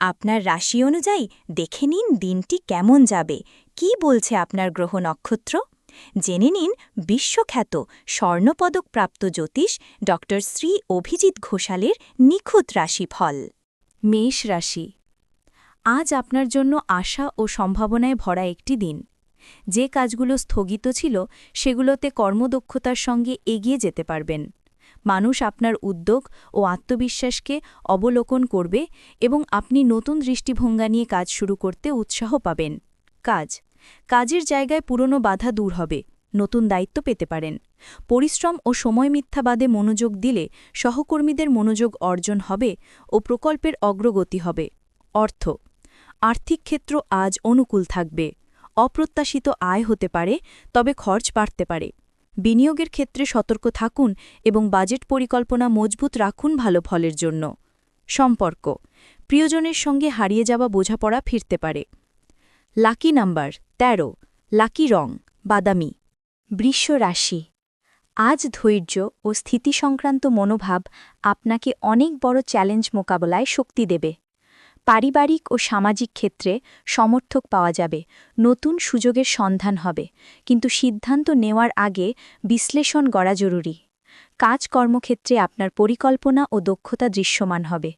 আপনার রাশি অনুযায়ী দেখে নিন দিনটি কেমন যাবে। কি বলছে আপনার গ্রহ নক্ষত্র? জেনে নিন বিশ্বখ্যাত স্বর্ণপদকপ্রাপ্ত জ্যোতিষ ড শ্রী অভিজিৎ ঘোষালের নিখুঁত রাশিফল। মেষ রাশি। আজ আপনার জন্য আশা ও সম্ভাবনায় ভরা একটি দিন। যে কাজগুলো স্থগিত ছিল সেগুলোতে কর্মদক্ষতার সঙ্গে এগিয়ে যেতে পারবেন। মানুষ আপনার উদ্যোগ ও আত্মবিশ্বাসকে অবলোকন করবে এবং আপনি নতুন দৃষ্টিভঙ্গা নিয়ে কাজ শুরু করতে উৎসাহ পাবেন। কাজ। কাজের জায়গায় পুরনো বাধা দূর হবে। নতুন দায়িত্ব পেতে পারেন। পরিশ্রম ও সময় মিথ্যাবাদে মনোযোগ দিলে সহকর্মীদের মনোযোগ অর্জন হবে ও প্রকল্পের অগ্রগতি হবে। অর্থ। আর্থিক ক্ষেত্র আজ অনুকূল থাকবে। অপ্রত্যাশিত আয় হতে পারে, তবে খরচ বাড়তে পারে। বিনিয়োগের ক্ষেত্রে সতর্ক থাকুন এবং বাজেট পরিকল্পনা মজবুত রাখুন ভালো ফলের জন্য। সম্পর্ক। প্রিয়জনের সঙ্গে হারিয়ে যাওয়া বোঝাপড়া ফিরতে পারে। লাকি নাম্বার ১৩ লাকি রং, বাদামি। বৃষ রাশি। আজ ধৈর্য ও স্থিতি সংক্রান্ত মনোভাব আপনাকে অনেক বড় চ্যালেঞ্জ মোকাবেলায় শক্তি দেবে। পারিবারিক ও সামাজিক ক্ষেত্রে সমর্থক পাওয়া যাবে, নতুন সুযোগের সন্ধান হবে। কিন্তু সিদ্ধান্ত নেওয়ার আগে বিশ্লেষণ করা জরুরি। কাজ কর্মক্ষেত্রে আপনার পরিকল্পনা ও দক্ষতা দৃশ্যমান হবে।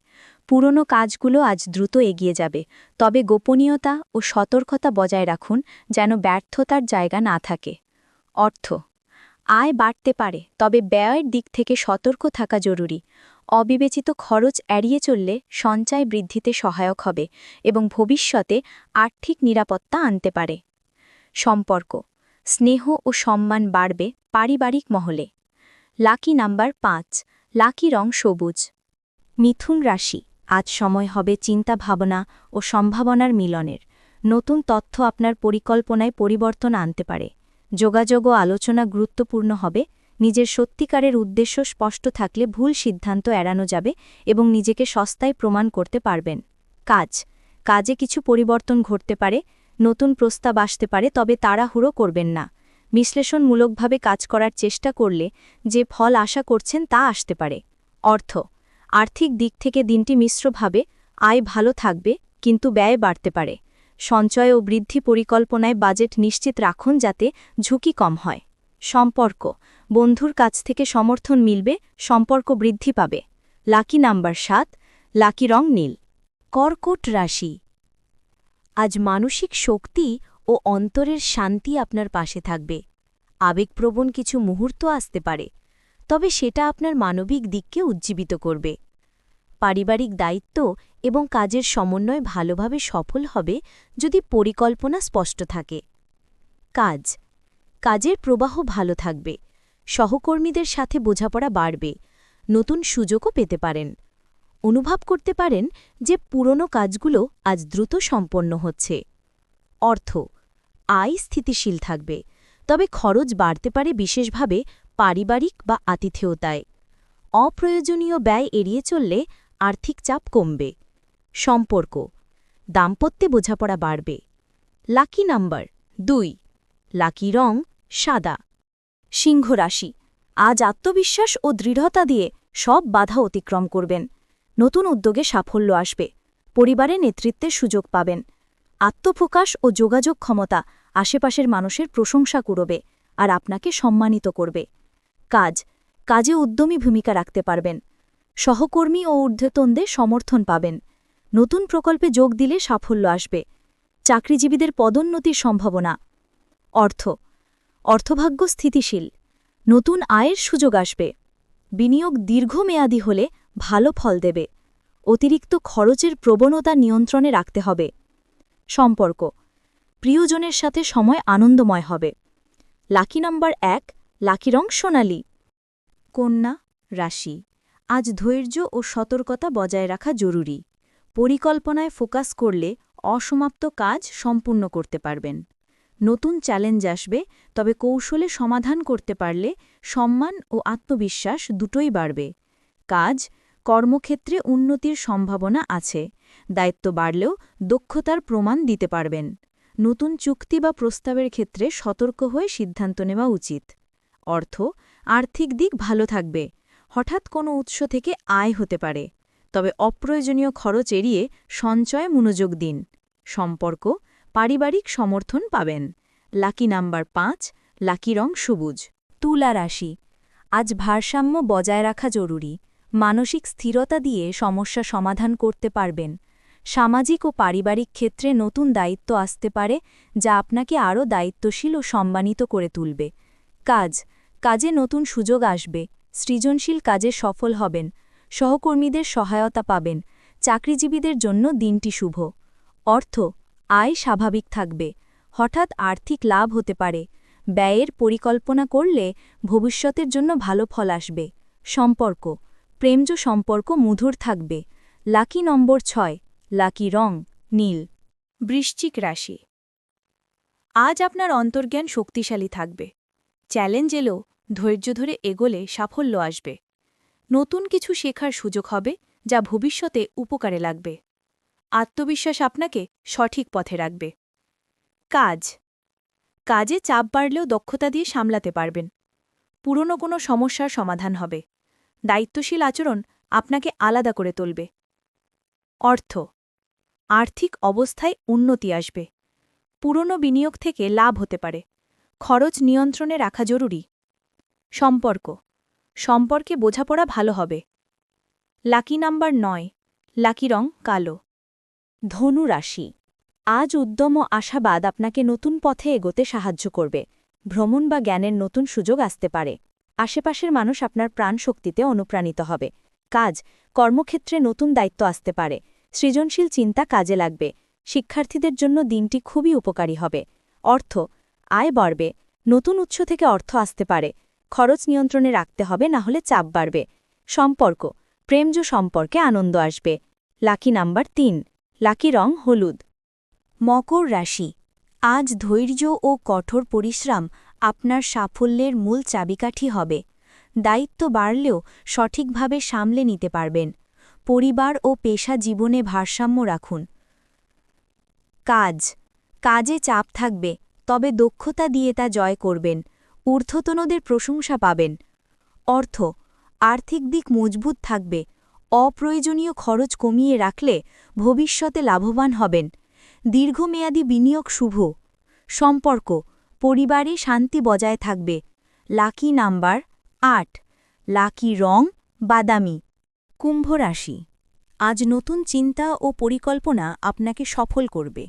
পুরনো কাজগুলো আজ দ্রুত এগিয়ে যাবে, তবে গোপনীয়তা ও সতর্কতা বজায় রাখুন যেন ব্যর্থতার জায়গা না থাকে। অর্থ আয় বাড়তে পারে, তবে ব্যয়ের দিক থেকে সতর্ক থাকা জরুরি। অবিবেচিত খরচ এড়িয়ে চললে সঞ্চয় বৃদ্ধিতে সহায়ক হবে এবং ভবিষ্যতে আর্থিক নিরাপত্তা আনতে পারে। সম্পর্ক, স্নেহ ও সম্মান বাড়বে পারিবারিক মহলে। লাকি নাম্বার পাঁচ, লাকি রং সবুজ। মিথুন রাশি, আজ সময় হবে চিন্তা ভাবনা ও সম্ভাবনার মিলনের। নতুন তথ্য আপনার পরিকল্পনায় পরিবর্তন আনতে পারে। যোগাযোগ ও আলোচনা গুরুত্বপূর্ণ হবে, নিজের সত্যিকারের উদ্দেশ্য স্পষ্ট থাকলে ভুল সিদ্ধান্ত এড়ানো যাবে এবং নিজেকে সস্তায় প্রমাণ করতে পারবেন। কাজ। কাজে কিছু পরিবর্তন ঘটতে পারে, নতুন প্রস্তাব আসতে পারে, তবে তাড়াহুড়ো করবেন না। বিশ্লেষণমূলকভাবে কাজ করার চেষ্টা করলে যে ফল আশা করছেন তা আসতে পারে। অর্থ। আর্থিক দিক থেকে দিনটি মিশ্রভাবে, আয় ভালো থাকবে, কিন্তু ব্যয় বাড়তে পারে। সঞ্চয় ও বৃদ্ধি পরিকল্পনায় বাজেট নিশ্চিত রাখুন যাতে ঝুঁকি কম হয়। সম্পর্ক, বন্ধুর কাছ থেকে সমর্থন মিলবে, সম্পর্ক বৃদ্ধি পাবে। লাকি নাম্বার সাত, লাকি রং নীল। কর্কট রাশি। আজ মানসিক শক্তি ও অন্তরের শান্তি আপনার পাশে থাকবে। আবেগপ্রবণ কিছু মুহূর্ত আসতে পারে, তবে সেটা আপনার মানবিক দিককে উজ্জীবিত করবে। পারিবারিক দায়িত্ব এবং কাজের সমন্বয় ভালোভাবে সফল হবে যদি পরিকল্পনা স্পষ্ট থাকে। কাজ। কাজের প্রবাহ ভালো থাকবে। সহকর্মীদের সাথে বোঝাপড়া বাড়বে। নতুন সুযোগও পেতে পারেন। অনুভব করতে পারেন যে পুরনো কাজগুলো আজ দ্রুত সম্পন্ন হচ্ছে। অর্থ। আয় স্থিতিশীল থাকবে। তবে খরচ বাড়তে পারে বিশেষভাবে পারিবারিক বা আতিথেয়তায়। অপ্রয়োজনীয় ব্যয় এড়িয়ে চললে আর্থিক চাপ কমবে। সম্পর্ক। দাম্পত্যে বোঝাপড়া বাড়বে। লাকি নাম্বার দুই। লাকি রং সাদা। সিংহ রাশি। আজ আত্মবিশ্বাস ও দৃঢ়তা দিয়ে সব বাধা অতিক্রম করবেন। নতুন উদ্যোগে সাফল্য আসবে। পরিবারে নেতৃত্বের সুযোগ পাবেন। আত্মপ্রকাশ ও যোগাযোগ ক্ষমতা আশেপাশের মানুষের প্রশংসা করবে আর আপনাকে সম্মানিত করবে। কাজ। কাজে উদ্যমী ভূমিকা রাখতে পারবেন। সহকর্মী ও ঊর্ধ্বতনদের সমর্থন পাবেন। নতুন প্রকল্পে যোগ দিলে সাফল্য আসবে। চাকরিজীবীদের পদোন্নতির সম্ভাবনা। অর্থ। অর্থভাগ্য স্থিতিশীল। নতুন আয়ের সুযোগ আসবে। বিনিয়োগ দীর্ঘমেয়াদী হলে ভালো ফল দেবে। অতিরিক্ত খরচের প্রবণতা নিয়ন্ত্রণে রাখতে হবে। সম্পর্ক। প্রিয়জনের সাথে সময় আনন্দময় হবে। লাকি নম্বর এক, লাকি রং সোনালি। কন্যা, রাশি। আজ ধৈর্য ও সতর্কতা বজায় রাখা জরুরি। পরিকল্পনায় ফোকাস করলে অসমাপ্ত কাজ সম্পূর্ণ করতে পারবেন। নতুন চ্যালেঞ্জ আসবে, তবে কৌশলে সমাধান করতে পারলে সম্মান ও আত্মবিশ্বাস দুটোই বাড়বে। কাজ, কর্মক্ষেত্রে উন্নতির সম্ভাবনা আছে, দায়িত্ব বাড়লেও দক্ষতার প্রমাণ দিতে পারবেন। নতুন চুক্তি বা প্রস্তাবের ক্ষেত্রে সতর্ক হয়ে সিদ্ধান্ত নেওয়া উচিত। অর্থ, আর্থিক দিক ভালো থাকবে, হঠাৎ কোনো উৎস থেকে আয় হতে পারে। তবে অপ্রয়োজনীয় খরচ এড়িয়ে সঞ্চয়ে মনোযোগ দিন। সম্পর্ক, পারিবারিক সমর্থন পাবেন। লাকি নাম্বার পাঁচ, লাকি রং সবুজ। তুলা রাশি। আজ ভারসাম্য বজায় রাখা জরুরি। মানসিক স্থিরতা দিয়ে সমস্যা সমাধান করতে পারবেন। সামাজিক ও পারিবারিক ক্ষেত্রে নতুন দায়িত্ব আসতে পারে, যা আপনাকে আরও দায়িত্বশীল ও সম্মানিত করে তুলবে। কাজ। কাজে নতুন সুযোগ আসবে। সৃজনশীল কাজে সফল হবেন। সহকর্মীদের সহায়তা পাবেন। চাকরিজীবীদের জন্য দিনটি শুভ। অর্থ, আয় স্বাভাবিক থাকবে। হঠাৎ আর্থিক লাভ হতে পারে। ব্যয়ের পরিকল্পনা করলে ভবিষ্যতের জন্য ভালো ফল আসবে। সম্পর্ক, প্রেমজ সম্পর্ক মধুর থাকবে। লাকি নম্বর ছয়, লাকি রং, নীল। বৃশ্চিক রাশি। আজ আপনার অন্তর্জ্ঞান শক্তিশালী থাকবে। চ্যালেঞ্জ এলেও ধৈর্য ধরে এগোলে সাফল্য আসবে। নতুন কিছু শেখার সুযোগ হবে যা ভবিষ্যতে উপকারে লাগবে। আত্মবিশ্বাস আপনাকে সঠিক পথে রাখবে। কাজ। কাজে চাপ বাড়লেও দক্ষতা দিয়ে সামলাতে পারবেন। পুরনো কোনো সমস্যার সমাধান হবে। দায়িত্বশীল আচরণ আপনাকে আলাদা করে তুলবে। অর্থ। আর্থিক অবস্থায় উন্নতি আসবে। পুরনো বিনিয়োগ থেকে লাভ হতে পারে। খরচ নিয়ন্ত্রণে রাখা জরুরি। সম্পর্ক। সম্পর্কে বোঝাপড়া ভালো হবে। লাকি নাম্বার নয়, লাকি রং কালো। ধনু রাশি, আজ উদ্যম ও আশাবাদ আপনাকে নতুন পথে এগোতে সাহায্য করবে। ভ্রমণ বা জ্ঞানের নতুন সুযোগ আসতে পারে। আশেপাশের মানুষ আপনার প্রাণশক্তিতে অনুপ্রাণিত হবে। কাজ, কর্মক্ষেত্রে নতুন দায়িত্ব আসতে পারে। সৃজনশীল চিন্তা কাজে লাগবে। শিক্ষার্থীদের জন্য দিনটি খুবই উপকারী হবে। অর্থ, আয় বাড়বে। নতুন উৎস থেকে অর্থ আসতে পারে। খরচ নিয়ন্ত্রণে রাখতে হবে, না হলে চাপ বাড়বে। সম্পর্ক, প্রেমজ সম্পর্কে আনন্দ আসবে। লাকি নাম্বার তিন, লাকি রং হলুদ। মকর রাশি, আজ ধৈর্য ও কঠোর পরিশ্রম আপনার সাফল্যের মূল চাবিকাঠি হবে। দায়িত্ব বাড়লেও সঠিকভাবে সামলে নিতে পারবেন। পরিবার ও পেশা জীবনে ভারসাম্য রাখুন। কাজ, কাজে চাপ থাকবে, তবে দক্ষতা দিয়ে তা জয় করবেন। ঊর্ধ্বতনদের প্রশংসা পাবেন। অর্থ, আর্থিক দিক মজবুত থাকবে, অপ্রয়োজনীয় খরচ কমিয়ে রাখলে ভবিষ্যতে লাভবান হবেন। দীর্ঘমেয়াদী বিনিয়োগ শুভ। সম্পর্ক, পরিবারে শান্তি বজায় থাকবে। লাকি নাম্বার, আট। লাকি রং, বাদামি। কুম্ভ রাশি, আজ নতুন চিন্তা ও পরিকল্পনা আপনাকে সফল করবে।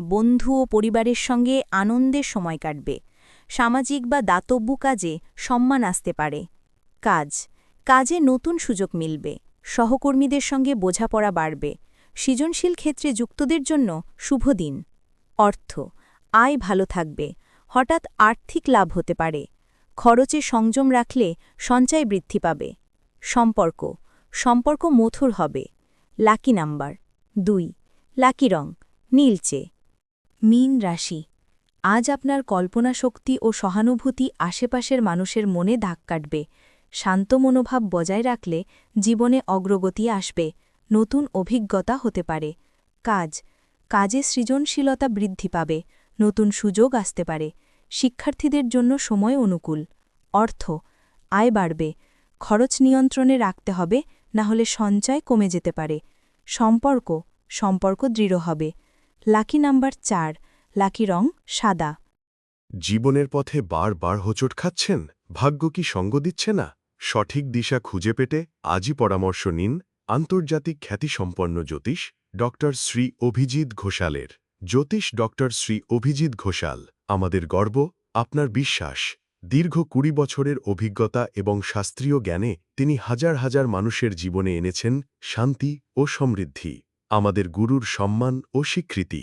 বন্ধু ও পরিবারের সঙ্গে আনন্দের সময় কাটবে। সামাজিক বা দাতব্য কাজে সম্মান আসতে পারে। কাজ। কাজে নতুন সুযোগ মিলবে। সহকর্মীদের সঙ্গে বোঝাপড়া বাড়বে। সৃজনশীল ক্ষেত্রে যুক্তদের জন্য শুভ দিন। অর্থ। আয় ভালো থাকবে। হঠাৎ আর্থিক লাভ হতে পারে। খরচে সংযম রাখলে সঞ্চয় বৃদ্ধি পাবে। সম্পর্ক। সম্পর্ক মথুর হবে। Lucky number. দুই। লাকি রং। নীলচে। মীন রাশি। আজ আপনার কল্পনা শক্তি ও সহানুভূতি আশেপাশের মানুষের মনে দাগ কাটবে। শান্ত মনোভাব বজায় রাখলে জীবনে অগ্রগতি আসবে, নতুন অভিজ্ঞতা হতে পারে। কাজ, কাজে সৃজনশীলতা বৃদ্ধি পাবে, নতুন সুযোগ আসতে পারে। শিক্ষার্থীদের জন্য সময় অনুকূল। অর্থ, আয় বাড়বে। খরচ নিয়ন্ত্রণে রাখতে হবে না হলে সঞ্চয় কমে যেতে পারে। সম্পর্ক সম্পর্ক দৃঢ় হবে। লাকি নাম্বার চার লাকি রং সাদা। জীবনের পথে বারবার হোঁচট খাচ্ছেন? ভাগ্য কি সঙ্গ দিচ্ছে না? সঠিক দিশা খুঁজে পেতে আজই পরামর্শ নিন আন্তর্জাতিক খ্যাতিসম্পন্ন জ্যোতিষ ড শ্রী অভিজিৎ ঘোষালের। জ্যোতিষ ড শ্রী অভিজিৎ ঘোষাল, আমাদের গর্ব, আপনার বিশ্বাস। দীর্ঘ কুড়ি বছরের অভিজ্ঞতা এবং শাস্ত্রীয় জ্ঞানে তিনি হাজার হাজার মানুষের জীবনে এনেছেন শান্তি ও সমৃদ্ধি। আমাদের গুরুর সম্মান ও স্বীকৃতি।